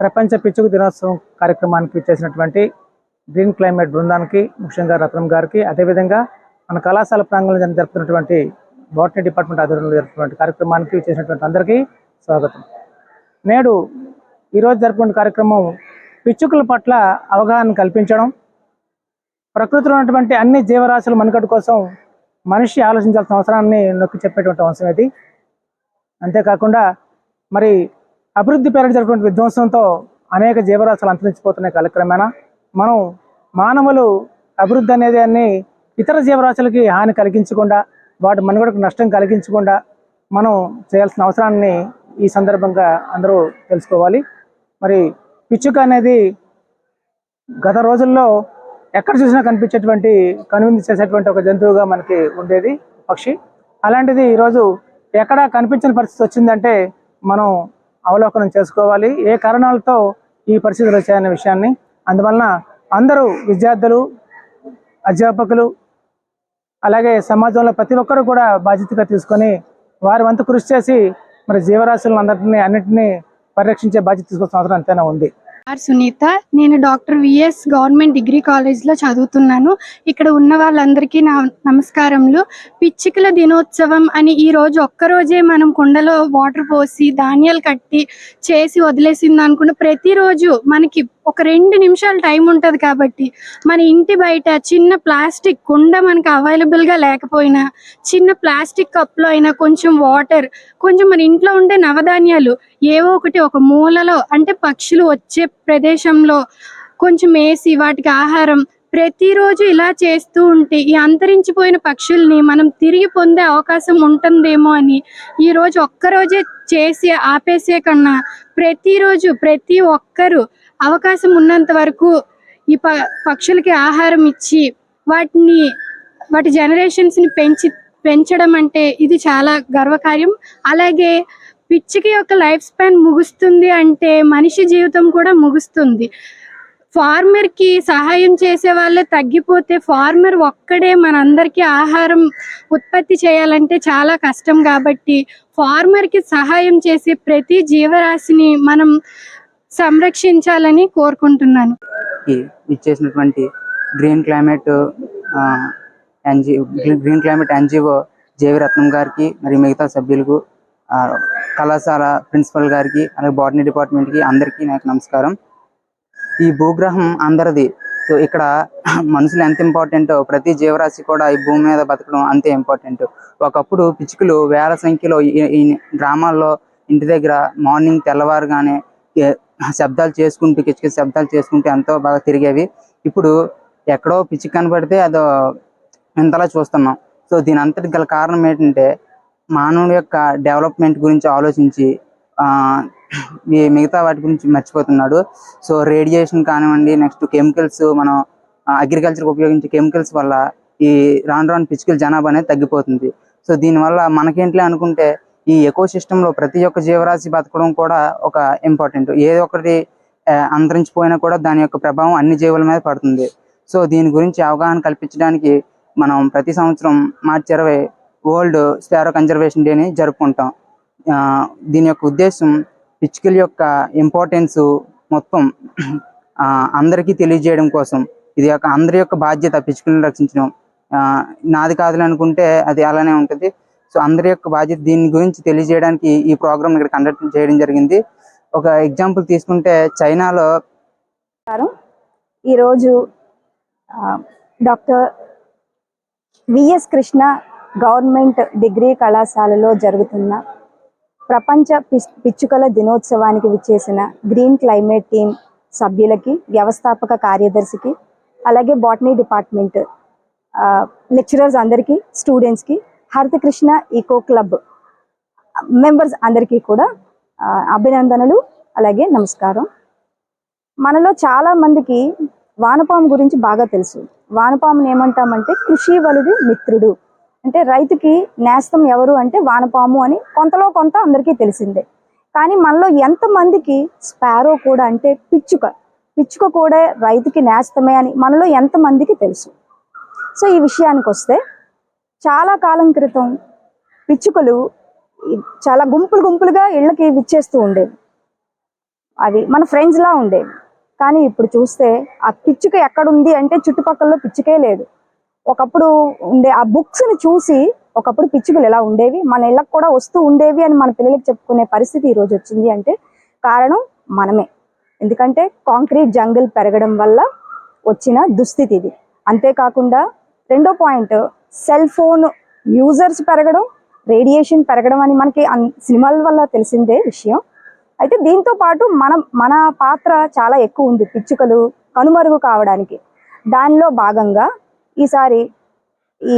ప్రపంచ పిచ్చుకు దినోత్సవం కార్యక్రమానికి చేసినటువంటి గ్రీన్ క్లైమేట్ బృందానికి ముఖ్యంగా రత్నం గారికి అదేవిధంగా మన కళాశాల ప్రాంగణంలో జరుపుతున్నటువంటి బాటనీ డిపార్ట్మెంట్ ఆధ్వర్యంలో జరుపుతున్నటువంటి కార్యక్రమానికి చేసినటువంటి అందరికీ స్వాగతం. నేడు ఈరోజు జరుపుకునే కార్యక్రమం పిచ్చుకల పట్ల అవగాహన కల్పించడం ప్రకృతిలో ఉన్నటువంటి అన్ని జీవరాశుల మనుగడ కోసం మనిషి ఆలోచించాల్సిన అవసరాన్ని నొక్కి చెప్పేటువంటి అంశం ఇది. అంతేకాకుండా మరి అభివృద్ధి పేరిట జరిగినటువంటి విధ్వంసంతో అనేక జీవరాశులు అంతరించిపోతున్నాయి కాలక్రమేణా. మనం మానవులు అభివృద్ధి అనేది అన్ని ఇతర జీవరాశులకి హాని కలిగించకుండా వాటి మనుగడకు నష్టం కలిగించకుండా మనం చేయాల్సిన అవసరాన్ని ఈ సందర్భంగా అందరూ తెలుసుకోవాలి. మరి పిచ్చుక అనేది గత రోజుల్లో ఎక్కడ చూసినా కనిపించేటువంటి కనువిందు చేసేటువంటి ఒక జంతువుగా మనకి ఉండేది పక్షి. అలాంటిది ఈరోజు ఎక్కడ కనిపించిన పరిస్థితి వచ్చిందంటే మనం అవలోకనం చేసుకోవాలి. ఏ కారణాలతో ఈ పరిస్థితులు వచ్చాయనే విషయాన్ని. అందువలన అందరూ విద్యార్థులు అధ్యాపకులు అలాగే సమాజంలో ప్రతి ఒక్కరు కూడా బాధ్యతగా తీసుకొని వారి వంతు కృషి చేసి మరి జీవరాశులను అందరినీ అన్నింటినీ పరిరక్షించే బాధ్యత తీసుకోవాల్సిన అవసరం ఎంతైనా ఉంది. ఆర్ సునీత నేను డాక్టర్ విఎస్ గవర్నమెంట్ డిగ్రీ కాలేజ్లో చదువుతున్నాను. ఇక్కడ ఉన్న వాళ్ళందరికీ నా నమస్కారములు. పిచ్చికల దినోత్సవం అని ఈ రోజు ఒక్కరోజే మనం కుండలో వాటర్ పోసి ధాన్యాలు కట్టి చేసి వదిలేసింది అనుకున్న ప్రతిరోజు మనకి ఒక రెండు నిమిషాలు టైం ఉంటుంది కాబట్టి మన ఇంటి బయట చిన్న ప్లాస్టిక్ కుండ మనకి అవైలబుల్గా లేకపోయినా చిన్న ప్లాస్టిక్ కప్లో అయినా కొంచెం వాటర్ కొంచెం మన ఇంట్లో ఉండే నవధాన్యాలు ఏవో ఒకటి ఒక మూలలో అంటే పక్షులు వచ్చే ప్రదేశంలో కొంచెం వేసి వాటికి ఆహారం ప్రతిరోజు ఇలా చేస్తూ ఉంటే ఈ అంతరించిపోయిన పక్షుల్ని మనం తిరిగి పొందే అవకాశం ఉంటుందేమో అని ఈ రోజు ఒక్కరోజే చేసి ఆపేసే కన్నా ప్రతిరోజు ప్రతి ఒక్కరు అవకాశం ఉన్నంత వరకు ఈ ప పక్షులకి ఆహారం ఇచ్చి వాటిని వాటి జనరేషన్స్ని పెంచి పెంచడం అంటే ఇది చాలా గర్వకార్యం. అలాగే పిచ్చికి యొక్క లైఫ్ స్పాన్ ముగుస్తుంది అంటే మనిషి జీవితం కూడా ముగుస్తుంది. ఫార్మర్కి సహాయం చేసే వాళ్ళే తగ్గిపోతే ఫార్మర్ ఒక్కడే మనందరికీ ఆహారం ఉత్పత్తి చేయాలంటే చాలా కష్టం కాబట్టి ఫార్మర్కి సహాయం చేసే ప్రతి జీవరాశిని మనం సంరక్షించాలని కోరుకుంటున్నాను. ఇచ్చేసినటువంటి green climate green climate NGO Jeevaratnam గారికి మరియు మిగతా సభ్యులకు ఆ, కళాశాల ప్రిన్సిపల్ గారికి అలాగే బాటనీ డిపార్ట్మెంట్కి అందరికీ నాకు నమస్కారం. ఈ భూగ్రహం అందరిది సో ఇక్కడ మనుషులు ఎంత ఇంపార్టెంటో ప్రతి జీవరాశి కూడా ఈ భూమి మీద బతకడం అంతే ఇంపార్టెంట్. ఒకప్పుడు పిచ్చుకలు వేల సంఖ్యలో ఈ- గ్రామాల్లో ఇంటి దగ్గర మార్నింగ్ తెల్లవారుగానే కానీ శబ్దాలు చేసుకుంటూ కిచకిచ శబ్దాలు చేసుకుంటూ ఎంతో బాగా తిరిగేవి. ఇప్పుడు ఎక్కడో పిచ్చి కనబడితే అదో ఇంతలా చూస్తున్నాం. సో దీని అంతటి గల కారణం ఏంటంటే మానవుడి యొక్క డెవలప్మెంట్ గురించి ఆలోచించి ఆ, ఈ మిగతా వాటి గురించి మర్చిపోతున్నాడు. సో రేడియేషన్ కానివ్వండి నెక్స్ట్ కెమికల్స్ మనం అగ్రికల్చర్ ఉపయోగించే కెమికల్స్ వల్ల ఈ రాను రాను పిచ్చుకల జనాభా అనేది తగ్గిపోతుంది. సో దీనివల్ల మనకేంటిలే అనుకుంటే ఈ ఎకో లో ప్రతి ఒక్క జీవరాశి బతకడం కూడా ఒక ఇంపార్టెంట్ ఏదో ఒకటి అంతరించిపోయినా కూడా దాని యొక్క ప్రభావం అన్ని జీవుల మీద పడుతుంది. సో దీని గురించి అవగాహన కల్పించడానికి మనం ప్రతి సంవత్సరం మార్చి ఇరవై వరల్డ్ స్పారో కన్జర్వేషన్ డేని జరుపుకుంటాం. ఆ, దీని యొక్క ఉద్దేశం పిచ్చుకల యొక్క ఇంపార్టెన్స్ మొత్తం ఆ, అందరికీ తెలియజేయడం కోసం. ఇది యొక్క అందరి యొక్క బాధ్యత పిచ్చుకలను రక్షించడం. ఆ, నాది కాదు అనుకుంటే అది అలానే ఉంటుంది. సో అందరి యొక్క బాధ్యత దీని గురించి తెలియజేయడానికి ఈ ప్రోగ్రామ్ ఇక్కడ కండక్ట్ చేయడం జరిగింది. ఒక ఎగ్జాంపుల్ తీసుకుంటే చైనాలో ఈరోజు ఆ, doctor VS Krishna government degree కళాశాలలో జరుగుతున్న ప్రపంచ పిచ్చుకల దినోత్సవానికి విచ్చేసిన గ్రీన్ క్లైమేట్ టీమ్ సభ్యులకి వ్యవస్థాపక కార్యదర్శికి అలాగే బాటనీ డిపార్ట్మెంట్ లెక్చరర్స్ అందరికీ స్టూడెంట్స్కి Haritha Krishna eco club members అందరికీ కూడా అభినందనలు అలాగే నమస్కారం. మనలో చాలా మందికి వానపాము గురించి బాగా తెలుసు. వానపాముని ఏమంటామంటే కృషి వలుడి మిత్రుడు. అంటే రైతుకి నేస్తం ఎవరు అంటే వానపాము అని కొంతలో కొంత అందరికీ తెలిసిందే. కానీ మనలో ఎంతమందికి స్పారో కూడా అంటే పిచ్చుక. పిచ్చుక కూడా రైతుకి నేస్తమే అని మనలో ఎంతమందికి తెలుసు. సో ఈ విషయానికి వస్తే చాలా కాలం క్రితం పిచ్చుకలు చాలా గుంపులు గుంపులుగా ఇళ్ళకి విచ్చేస్తూ ఉండేవి. అవి మన ఫ్రెండ్స్లా ఉండేవి. కానీ ఇప్పుడు చూస్తే ఆ పిచ్చుక ఎక్కడుంది అంటే చుట్టుపక్కల పిచ్చుకే లేదు. ఒకప్పుడు ఉండే ఆ బుక్స్ని చూసి ఒకప్పుడు పిచ్చుకలు ఎలా ఉండేవి? మన ఇళ్ళకు కూడా వస్తూ ఉండేవి అని మన పిల్లలకి చెప్పుకునే పరిస్థితి ఈరోజు రోజు వచ్చింది అంటే కారణం మనమే. ఎందుకంటే కాంక్రీట్ జంగిల్ పెరగడం వల్ల వచ్చిన దుస్థితి ఇది. అంతేకాకుండా రెండో పాయింట్ సెల్ ఫోన్ యూజర్స్ పెరగడం రేడియేషన్ పెరగడం అని మనకి సినిమాల వల్ల తెలిసిందే విషయం. అయితే దీంతో పాటు మనం మన పాత్ర చాలా ఎక్కువ ఉంది పిచ్చుకలు కనుమరుగు కావడానికి. దానిలో భాగంగా ఈసారి ఈ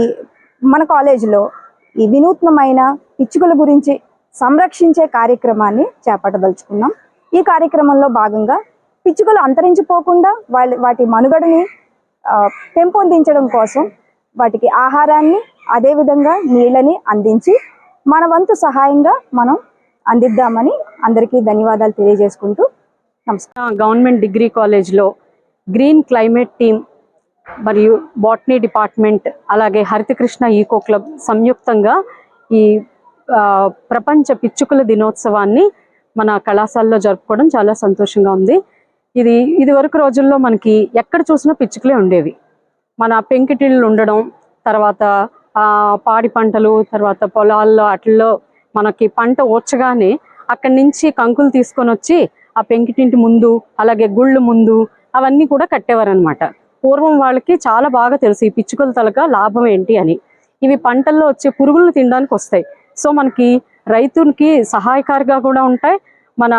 మన కాలేజీలో ఈ వినూత్నమైన పిచ్చుకల గురించి సంరక్షించే కార్యక్రమాన్ని చేపట్టదలుచుకున్నాం. ఈ కార్యక్రమంలో భాగంగా పిచ్చుకలు అంతరించిపోకుండా వాళ్ళ వాటి మనుగడని పెంపొందించడం కోసం వాటికి ఆహారాన్ని అదేవిధంగా నీళ్ళని అందించి మన వంతు సహాయంగా మనం అందిద్దామని అందరికీ ధన్యవాదాలు తెలియజేసుకుంటూ నమస్కారం. గవర్నమెంట్ డిగ్రీ కాలేజ్లో గ్రీన్ క్లైమేట్ టీమ్ మరియు బాటనీ డిపార్ట్మెంట్ అలాగే హరితకృష్ణ ఈకో క్లబ్ సంయుక్తంగా ఈ ప్రపంచ పిచ్చుకల దినోత్సవాన్ని మన కళాశాలలో జరుపుకోవడం చాలా సంతోషంగా ఉంది. ఇది ఇది వరకు రోజుల్లో మనకి ఎక్కడ చూసినా పిచ్చుకలే ఉండేవి. మన పెంకిటిళ్ళు ఉండడం తర్వాత పాడి పంటలు తర్వాత పొలాల్లో అట్లలో మనకి పంట ఓర్చగానే అక్కడి నుంచి కంకులు తీసుకొని వచ్చి ఆ పెంకిటింటి ముందు అలాగే గుళ్ళు ముందు అవన్నీ కూడా కట్టేవారనమాట పూర్వం వాళ్ళకి చాలా బాగా తెలుసు ఈ పిచ్చుకల తలక లాభం ఏంటి అని. ఇవి పంటల్లో వచ్చే పురుగులను తినడానికి వస్తాయి. సో మనకి రైతునికి సహాయకారిగా కూడా ఉంటాయి మన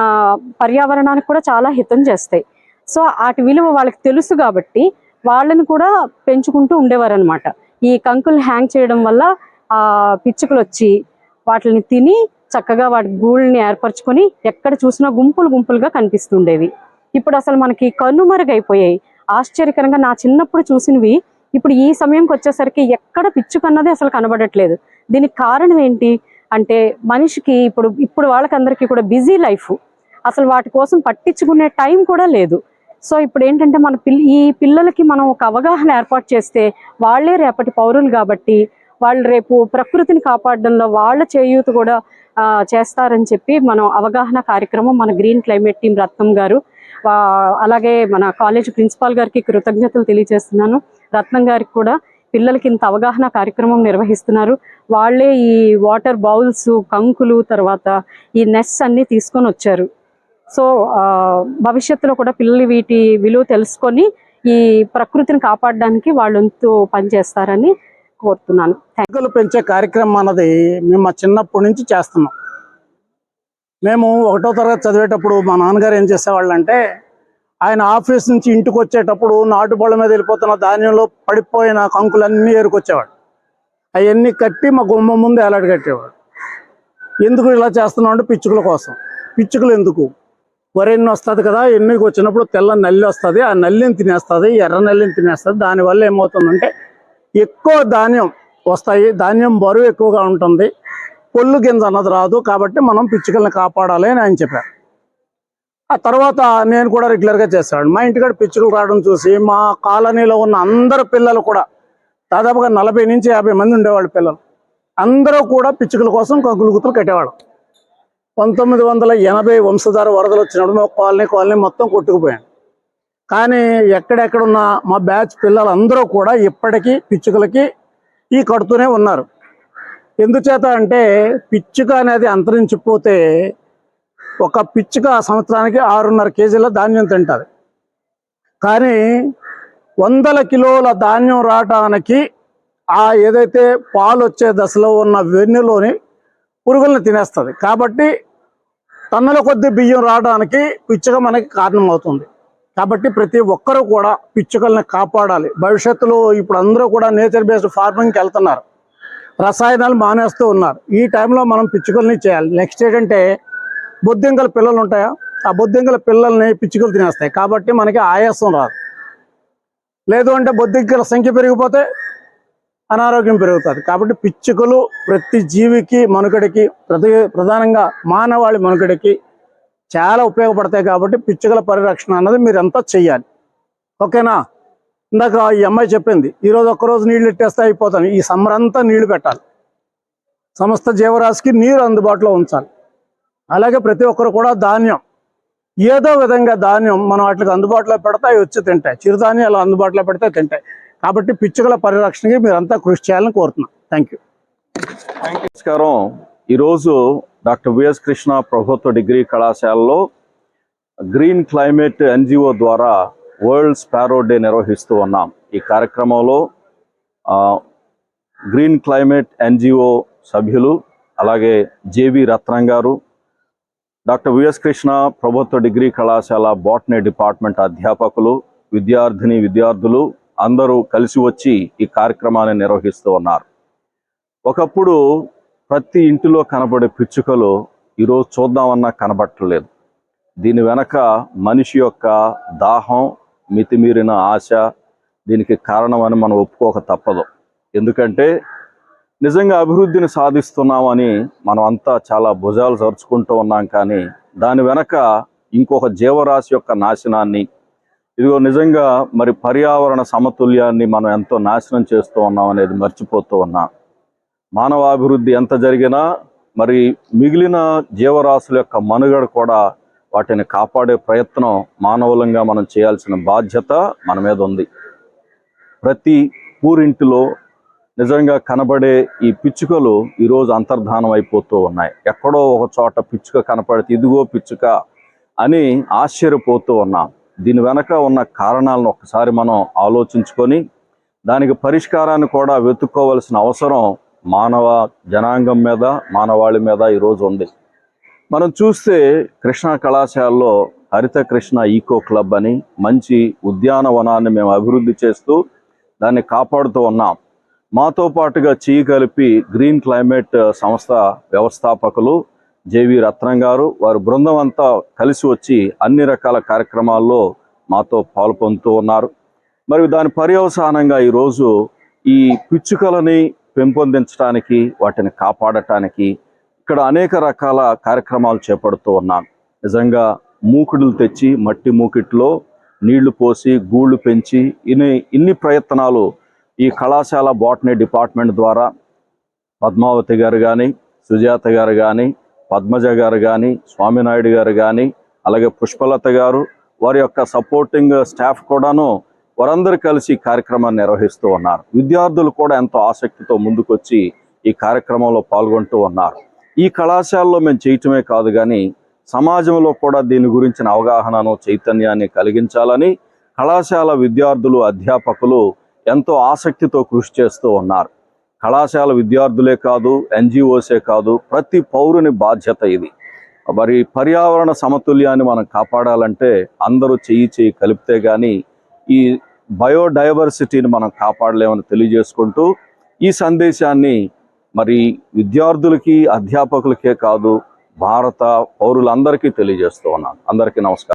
పర్యావరణానికి కూడా చాలా హితం చేస్తాయి. సో వాటి విలువ వాళ్ళకి తెలుసు కాబట్టి వాళ్ళని కూడా పెంచుకుంటూ ఉండేవారు అనమాట ఈ కంకులు హ్యాంగ్ చేయడం వల్ల ఆ పిచ్చుకలు వచ్చి వాటిని తిని చక్కగా వాటి గూళ్ళని ఏర్పరచుకొని ఎక్కడ చూసినా గుంపులు గుంపులుగా కనిపిస్తుండేవి. ఇప్పుడు అసలు మనకి కనుమరుగైపోయాయి ఆశ్చర్యకరంగా నా చిన్నప్పుడు చూసినవి ఇప్పుడు ఈ సమయంకి వచ్చేసరికి ఎక్కడ పిచ్చుకన్నది అసలు కనబడట్లేదు. దీనికి కారణం ఏంటి? అంటే మనిషికి ఇప్పుడు ఇప్పుడు వాళ్ళకందరికీ కూడా బిజీ లైఫ్. అసలు వాటి కోసం పట్టించుకునే టైం కూడా లేదు. సో ఇప్పుడు ఏంటంటే మన పిల్ల ఈ పిల్లలకి మనం ఒక అవగాహన ఏర్పాటు చేస్తే వాళ్ళే రేపటి పౌరులు కాబట్టి వాళ్ళు రేపు ప్రకృతిని కాపాడడంలో వాళ్ళ చేయూత కూడా చేస్తారని చెప్పి మనం అవగాహన కార్యక్రమం మన గ్రీన్ క్లైమేట్ టీం రత్నం గారు అలాగే మన కాలేజ్ ప్రిన్సిపాల్ గారికి కృతజ్ఞతలు తెలియజేస్తున్నాను. రత్నం గారికి కూడా పిల్లలకి ఇంత అవగాహన కార్యక్రమం నిర్వహిస్తున్నారు. వాళ్ళే ఈ వాటర్ బౌల్స్ కంకులు తర్వాత ఈ నెట్స్ అన్ని తీసుకొని వచ్చారు. సో భవిష్యత్తులో కూడా పిల్లలు వీటి విలువ తెలుసుకొని ఈ ప్రకృతిని కాపాడడానికి వాళ్ళంతు పనిచేస్తారని కోరుతున్నాను. థ్యాంక్ మొక్కలు పెంచే కార్యక్రమం అన్నది మేము మా చిన్నప్పటి నుంచి చేస్తున్నాం. మేము ఒకటో తరగతి చదివేటప్పుడు మా నాన్నగారు ఏం చేసేవాళ్ళు అంటే ఆయన ఆఫీస్ నుంచి ఇంటికి వచ్చేటప్పుడు నాటుబళ్ళ మీద వెళ్ళిపోతున్న ధాన్యంలో పడిపోయిన కంకులన్నీ ఏరుకొచ్చేవాడు. అవన్నీ కట్టి మా గుమ్మ ముందు ఎలాడు కట్టేవాడు. ఎందుకు ఇలా చేస్తున్నాం అంటే పిచ్చుకల కోసం. పిచ్చుకలు ఎందుకు? వరెన్ని వస్తుంది కదా ఎన్నికి వచ్చినప్పుడు తెల్ల నల్లి వస్తుంది ఆ నల్లిని తినేస్తుంది ఎర్ర నల్లిని తినేస్తుంది. దానివల్ల ఏమవుతుందంటే ఎక్కువ ధాన్యం వస్తాయి ధాన్యం బరువు ఎక్కువగా ఉంటుంది పొల్లు గింజ అన్నది రాదు కాబట్టి మనం పిచ్చుకల్ని కాపాడాలి అని ఆయన చెప్పారు. ఆ తర్వాత నేను కూడా రెగ్యులర్గా చేస్తాడు మా ఇంటికాడ పిచ్చుకలు రావడం చూసి మా కాలనీలో ఉన్న అందరు పిల్లలు కూడా దాదాపుగా నలభై నుంచి యాభై మంది ఉండేవాళ్ళు పిల్లలు. అందరూ కూడా పిచ్చుకల కోసం కంకులు గుర్తులు కట్టేవాడు పంతొమ్మిది వందల ఎనభై వంశధార వరదలు వచ్చినప్పుడు మా కాలనీ కాలనీ మొత్తం కొట్టుకుపోయాను కానీ ఎక్కడెక్కడున్న మా బ్యాచ్ పిల్లలందరూ కూడా ఇప్పటికీ పిచ్చుకలకి ఈ కడుతూనే ఉన్నారు. ఎందుచేత అంటే పిచ్చుక అనేది అంతరించిపోతే ఒక పిచ్చుక సంవత్సరానికి ఆరున్నర కేజీల ధాన్యం తింటుంది. కానీ వందల కిలోల ధాన్యం రావటానికి ఆ ఏదైతే పాలు వచ్చే దశలో ఉన్న వెన్నులోని పురుగుల్ని తినేస్తుంది. కాబట్టి టన్నుల కొద్ది బియ్యం రావడానికి పిచ్చుక మనకి కారణం అవుతుంది కాబట్టి ప్రతి ఒక్కరూ కూడా పిచ్చుకల్ని కాపాడాలి. భవిష్యత్తులో ఇప్పుడు అందరూ కూడా నేచర్ బేస్డ్ ఫార్మింగ్కి వెళ్తున్నారు. రసాయనాలు మానేస్తూ ఉన్నారు. ఈ టైంలో మనం పిచ్చుకల్ని చేయాలి. నెక్స్ట్ ఏంటంటే బొద్దింకల పిల్లలు ఉంటాయా? ఆ బొద్దింకల పిల్లల్ని పిచ్చుకలు తినేస్తాయి. కాబట్టి మనకి ఆయాసం రాదు. లేదు అంటే బొద్దింకల సంఖ్య పెరిగిపోతే అనారోగ్యం పెరుగుతుంది. కాబట్టి పిచ్చుకలు ప్రతి జీవికి మనుగడకి ప్రతి ప్రధానంగా మానవాళి మనుగడకి చాలా ఉపయోగపడతాయి కాబట్టి పిచ్చుకల పరిరక్షణ అన్నది మీరంతా చెయ్యాలి. ఓకేనా? ఇందాక ఈ అమ్మాయి చెప్పింది ఈరోజు ఒక్కరోజు నీళ్ళు ఇట్టేస్తే అయిపోతాను. ఈ సమ్మరంతా నీళ్ళు పెట్టాలి. సమస్త జీవరాశికి నీరు అందుబాటులో ఉంచాలి. అలాగే ప్రతి ఒక్కరు కూడా ధాన్యం. ఏదో విధంగా ధాన్యం మనం వాటికి అందుబాటులో పెడతాయి వచ్చి తింటాయి. చిరుధాన్యాలు అందుబాటులో పెడితే తింటాయి. కాబట్టి పిచ్చుకల పరిరక్షణకి మీరంతా కృషి చేయాలని కోరుతున్నాం. థ్యాంక్ యూ నమస్కారం. ఈరోజు డాక్టర్ విఎస్ కృష్ణ ప్రభుత్వ డిగ్రీ కళాశాలలో గ్రీన్ క్లైమేట్ ఎన్జిఓ ద్వారా వరల్డ్ స్పారో డే నిర్వహిస్తూ ఉన్నాం. ఈ కార్యక్రమంలో గ్రీన్ క్లైమేట్ ఎన్జిఓ సభ్యులు అలాగే జేవి రత్నం గారు డాక్టర్ విఎస్ కృష్ణ ప్రభుత్వ డిగ్రీ కళాశాల బాటనీ డిపార్ట్మెంట్ అధ్యాపకులు విద్యార్థిని విద్యార్థులు అందరూ కలిసి వచ్చి ఈ కార్యక్రమాన్ని నిర్వహిస్తూ ఉన్నారు. ఒకప్పుడు ప్రతి ఇంటిలో కనబడే పిచ్చుకలు ఈరోజు చూద్దామన్నా కనబట్టలేదు. దీని వెనక మనిషి యొక్క దాహం మితిమీరిన ఆశ దీనికి కారణమని మనం ఒప్పుకోక తప్పదు. ఎందుకంటే నిజంగా అభివృద్ధిని సాధిస్తున్నామని మనం అంతా చాలా భుజాలు జరుచుకుంటూ ఉన్నాం కానీ దాని వెనక ఇంకొక జీవరాశి యొక్క నాశనాన్ని ఇదిగో నిజంగా మరి పర్యావరణ సమతుల్యాన్ని మనం ఎంతో నాశనం చేస్తూ ఉన్నాం అనేది మర్చిపోతూ ఉన్నాం. మానవాభివృద్ధి ఎంత జరిగినా మరి మిగిలిన జీవరాశుల యొక్క మనుగడ కూడా వాటిని కాపాడే ప్రయత్నం మానవులంగా మనం చేయాల్సిన బాధ్యత మన మీద ఉంది. ప్రతి ఊరింటిలో నిజంగా కనబడే ఈ పిచ్చుకలు ఈరోజు అంతర్ధానం అయిపోతూ ఉన్నాయి. ఎక్కడో ఒక చోట పిచ్చుక కనపడితే ఇదిగో పిచ్చుక అని ఆశ్చర్యపోతూ ఉన్నాం. దీని వెనక ఉన్న కారణాలను ఒకసారి మనం ఆలోచించుకొని దానికి పరిష్కారాన్ని కూడా వెతుక్కోవలసిన అవసరం మానవ జనాంగం మీద మానవాళి మీద ఈరోజు ఉంది. మనం చూస్తే కృష్ణా కళాశాలలో హరిత కృష్ణ ఈకో క్లబ్ అని మంచి ఉద్యానవనాన్ని మేము అభివృద్ధి చేస్తూ దాన్ని కాపాడుతూ ఉన్నాం. మాతో పాటుగా చీ కలిపి గ్రీన్ క్లైమేట్ సంస్థ వ్యవస్థాపకులు జేవి రత్నం గారు వారి బృందం అంతా కలిసి వచ్చి అన్ని రకాల కార్యక్రమాల్లో మాతో పాల్పొందుతూ ఉన్నారు. మరియు దాని పర్యవసానంగా ఈరోజు ఈ పిచ్చుకలని పెంపొందించడానికి వాటిని కాపాడటానికి ఇక్కడ అనేక రకాల కార్యక్రమాలు చేపడుతూ ఉన్నాం. నిజంగా మూకుడులు తెచ్చి మట్టి మూకిట్లో నీళ్ళు పోసి గూళ్ళు పెంచి ఇన్ని ఇన్ని ప్రయత్నాలు ఈ కళాశాల బాటనీ డిపార్ట్మెంట్ ద్వారా పద్మావతి గారు కానీ సుజాత గారు కానీ పద్మజ గారు కానీ స్వామినాయుడు గారు కానీ అలాగే పుష్పలత గారు వారి యొక్క సపోర్టింగ్ స్టాఫ్ కూడాను వారందరూ కలిసి ఈ కార్యక్రమాన్ని నిర్వహిస్తూ ఉన్నారు. విద్యార్థులు కూడా ఎంతో ఆసక్తితో ముందుకొచ్చి ఈ కార్యక్రమంలో పాల్గొంటూ ఉన్నారు. ఈ కళాశాలలో మేము చేయటమే కాదు కానీ సమాజంలో కూడా దీని గురించిన అవగాహనను చైతన్యాన్ని కలిగించాలని కళాశాల విద్యార్థులు అధ్యాపకులు ఎంతో ఆసక్తితో కృషి చేస్తూ ఉన్నారు. కళాశాల విద్యార్థులే కాదు ఎన్జిఓసే కాదు ప్రతి పౌరుని బాధ్యత ఇది. మరి పర్యావరణ సమతుల్యాన్ని మనం కాపాడాలంటే అందరూ చెయ్యి చెయ్యి కలిపితే కానీ ఈ బయోడైవర్సిటీని మనం కాపాడలేమని తెలియజేసుకుంటూ ఈ సందేశాన్ని మరి విద్యార్థులకి అధ్యాపకులకే కాదు భారత పౌరులందరికీ తెలియజేస్తూ ఉన్నాను. అందరికీ నమస్కారం.